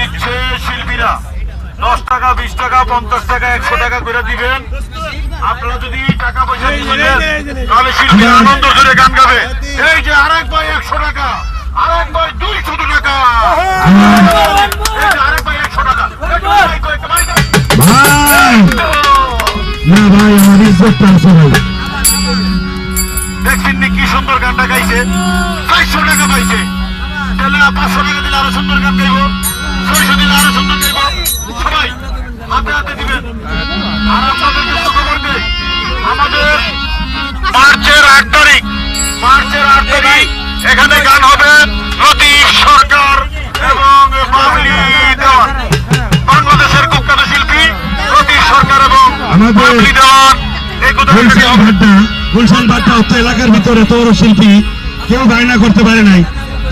দিচ্ছে শিল্পীরা। দশ টাকা বিশ টাকা পঞ্চাশ টাকা একশো টাকা করে দিবেন। আপনারা যদি টাকা পয়সা দিয়ে তাহলে শিল্পী আনন্দ করে গান গাবে। এই যে আরেক ভাই একশো টাকা আরেক ভাই দুইশো টাকা। আরেক ভাই একশো টাকা। না ভাই আমার আছে ভাই দেখছেন কি সুন্দর গানটা গাইছে। চারশো টাকা পাইছে। তাহলে পাঁচশো টাকা দিলে আরও সুন্দর গান গাইবো। মার্চের আট তারিখ এখানে গান হবে লতিফ সরকার এবং দেওয়ান। বাংলাদেশের কুখ্যাত শিল্পী লতিফ সরকার এবং দেওয়ান। গুলশান ভাট্টা গুলশান ভাট্টা অত এলাকার ভিতরে এত শিল্পী কেউ বায়না করতে পারে নাই।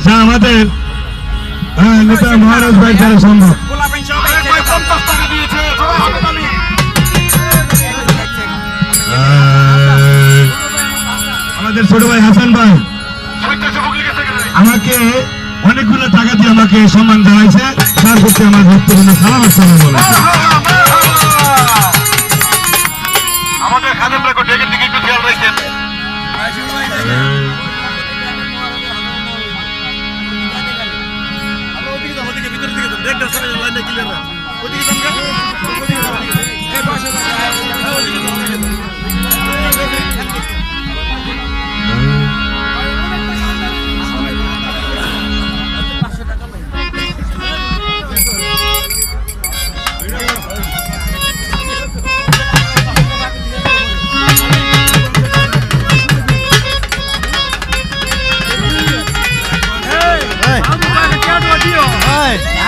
যা আমাদের হ্যাঁ, নেতা মহারাজ ভাই দ্বারা সম্ভব। আহ, আমাদের ছোট ভাই হাসান আমাকে অনেকগুলো টাকা দিয়ে আমাকে সম্মান জানাইছে। তার প্রতি আমার ভক্তবৃন্দ সালাম আসসালাম বলেছে আমাদের খাদেম রেকর্ড ডেকের দিকে একটু খেয়াল রাখছেন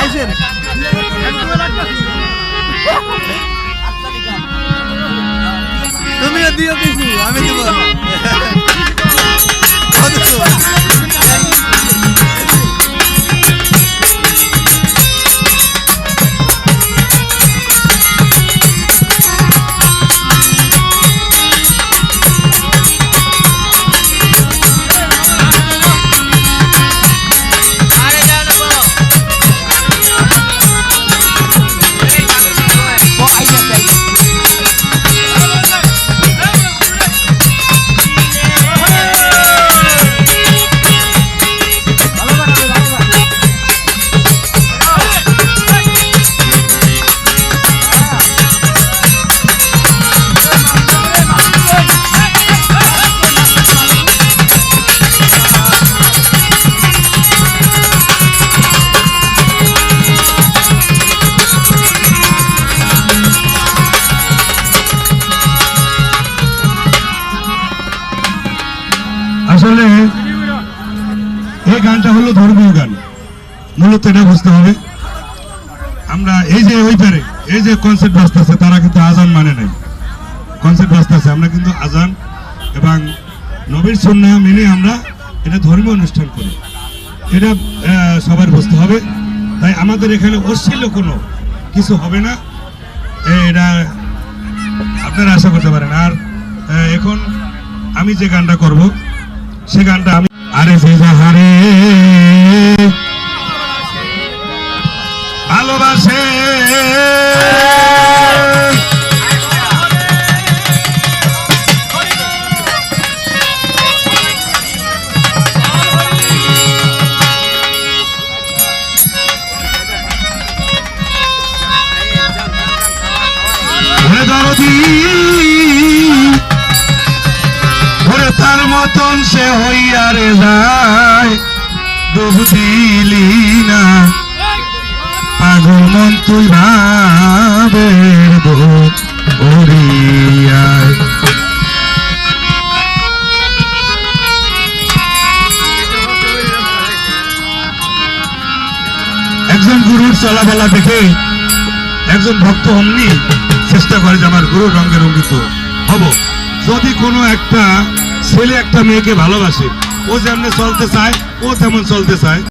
তুমিও দিও কিছু আমি দেবো। এই গানটা হলো ধর্মীয় গান। মূলত এটা বুঝতে হবে। আমরা এই যে ওই পারে, এই যে কনসেপ্ট বাজতেছে, তারা কিন্তু আজান মানে নাই। কনসেপ্ট বাজতেছে, আমরা কিন্তু আজান এবং নবীর সন্না মেনে আমরা এটা ধর্মীয় অনুষ্ঠান করি। এটা সবার বুঝতে হবে। তাই আমাদের এখানে অশ্লীল কোনো কিছু হবে না। এটা আপনারা আশা করতে পারেন। আর এখন আমি যে গানটা করব সে গানটা আমি আরে যে যাহারে। ভালোবাসে। দরদি। মতন সে হইয়া রে যায়, ডুব দিলি না। পাগল মন তুই ভাবের একজন গুরুর চলাফেলা দেখে একজন ভক্ত অমনি চেষ্টা করে যে আমার গুরু রঙে রঙ্গিত হব। যদি কোনো একটা ছেলে একটা মেয়েকে ভালোবাসে। ও যেমন চলতে চায় ও তেমন চলতে চায়।